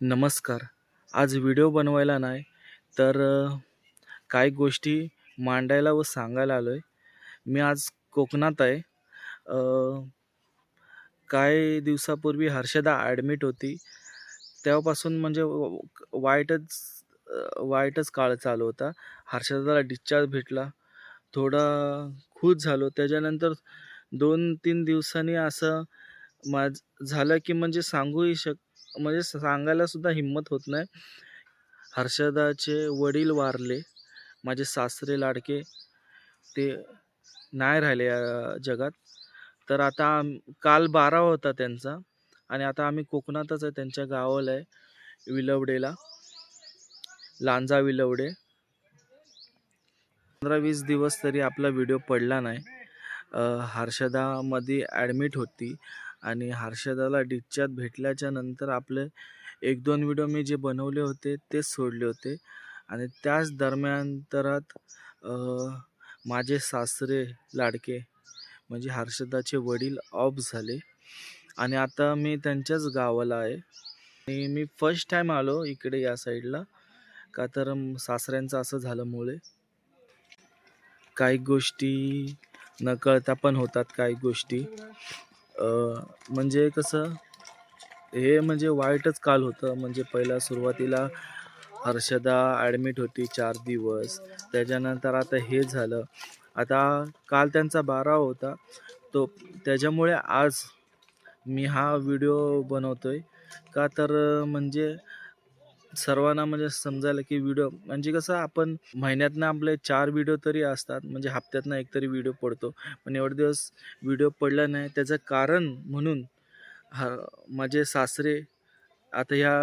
नमस्कार. आज व्हिडिओ बनवायला नाही तर काही गोष्टी मांडायला व सांगायला आलो आहे मी आज कोकणात आहे. काही दिवसापूर्वी हर्षदा ॲडमिट होती. तेव्हापासून म्हणजे वाईटच वाईटच काळ चालू होता. हर्षदाला डिस्चार्ज भेटला. थोडा खुश झालो. त्याच्यानंतर दोन तीन दिवसांनी असं माझ झालं की म्हणजे सांगूही शक म्हणजे सांगायला सुद्धा हिंमत होत नाही. हर्षदाचे वडील वारले. माझे सासरे लाडके ते नाही राहिले या जगात. तर आता आम काल बारा होता त्यांचा आणि आता आम्ही कोकणातच आहे. त्यांच्या गावाला आहे विलवडेला. लांजा विलवडे. पंधरा वीस दिवस तरी आपला व्हिडिओ पडला नाही. हर्षदामध्ये ॲडमिट होती. आणि हर्षदाला डिस्चार्ज भेटल्याच्या नंतर आपले एक दोन व्हिडिओ मी जे बनवले होते तेच सोडले होते. आणि त्याच दरम्यानंतरात माझे सासरे लाडके म्हणजे हर्षदाचे वडील ऑफ झाले. आणि आता मी त्यांच्याच गावाला आहे. आणि मी फर्स्ट टाईम आलो इकडे या साईडला का तर सासऱ्यांचं असं झाल्यामुळे. काही गोष्टी नकळता पण होतात काही गोष्टी. म्हणजे कसं हे म्हणजे वाईटच काल होतं. म्हणजे पहिला सुरुवातीला हर्षदा ॲडमिट होती चार दिवस. त्याच्यानंतर आता हे झालं. आता काल त्यांचा बारा होता. तो त्याच्यामुळे आज मी हा व्हिडिओ बनवतो आहे का तर म्हणजे सर्वांना म्हणजे समजायला की व्हिडिओ म्हणजे कसं आपण महिन्यातनं आपले चार व्हिडिओ तरी असतात म्हणजे हप्त्यातनं एक तरी व्हिडिओ पडतो. पण एवढे दिवस व्हिडिओ पडला नाही. त्याचं कारण म्हणून हा माझे सासरे आता ह्या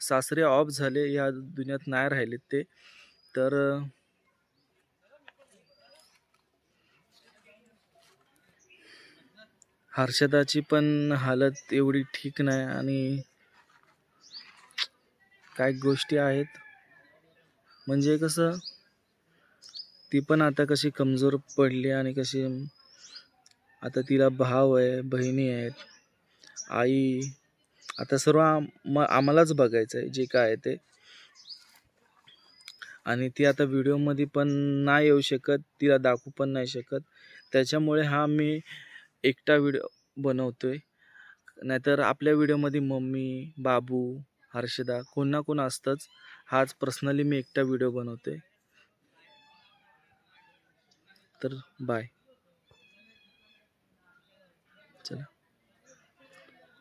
सासरे ऑफ झाले या दुनियात नाही राहिलेत ते. तर हर्षदाची पण हालत एवढी ठीक नाही आणि काही गोष्टी आहेत. म्हणजे कसं ती पण आता कशी कमजोर पडली आणि कशी आता तिला भाव आहे बहिणी आहेत आई आता सर्व आम आम्हालाच बघायचं आहे जे काय आहे ते. आणि ती आता व्हिडिओमध्ये पण नाही येऊ शकत तिला दाखवू पण नाही शकत. त्याच्यामुळे हा मी एकटा व्हिडिओ बनवतो आहे नाहीतर आपल्या व्हिडिओमध्ये मम्मी बाबू हर्षदा कोण ना कोण असतंच. हाच पर्सनली मी एकटा व्हिडिओ बनवते तर बाय चला.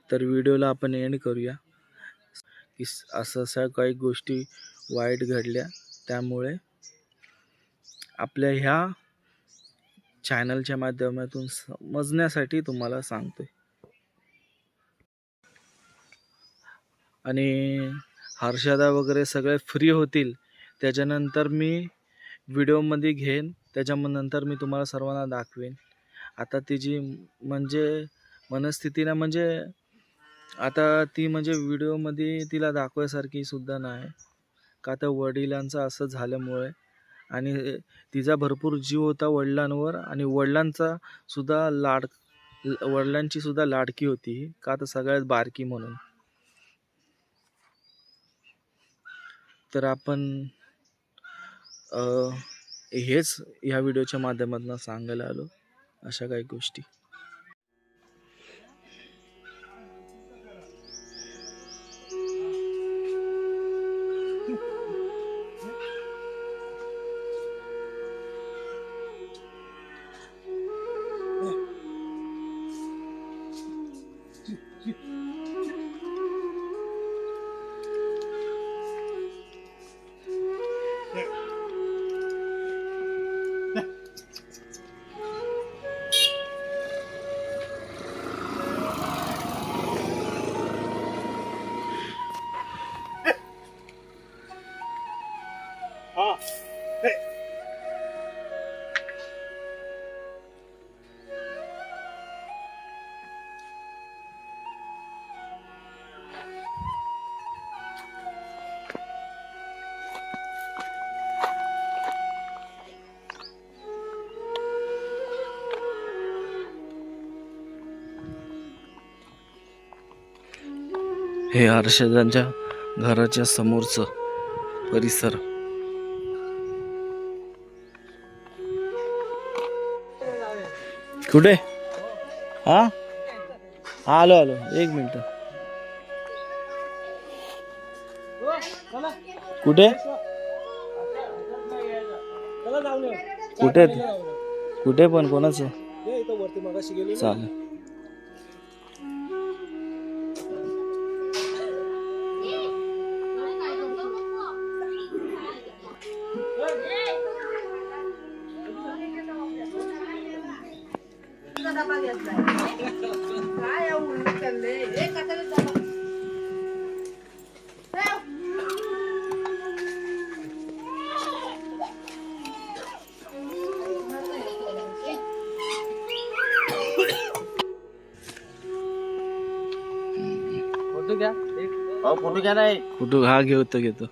तर व्हिडिओला आपण एंड करूया. की असं अशा काही गोष्टी वाईट घडल्या त्यामुळे आपल्या ह्या चॅनलच्या माध्यमातून समजण्यासाठी तुम्हाला सांगतोय. आणि हर्षदा वगैरे सगळे फ्री होतील. त्याच्यानंतर मी व्हिडिओमध्ये घेईन. त्याच्यानंतर मी तुम्हाला सर्वांना दाखवेन. आता तिची म्हणजे मनस्थितीनं म्हणजे आता ती म्हणजे व्हिडिओमध्ये तिला दाखवायसारखी सुद्धा नाही. का तर वडिलांचं असं झाल्यामुळे आणि तिचा भरपूर जीव होता वडिलांवर आणि वडिलांचा सुद्धा लाड वडिलांची सुद्धा लाडकी होती. का तर सगळ्यात बारकी म्हणून. तर आपण हेच ह्या व्हिडिओच्या माध्यमातून सांगायला आलो. अशा काही गोष्टी. हे. हर्षदांच्या घराच्या समोरचं परिसर. कुठे? हा? हा, आलो आलो. एक मिनिट. कुठे? कुठे कुठे पण कोणाचं? चालेल. फोटो घ्या नाही कुठं हा घेतो घेतो.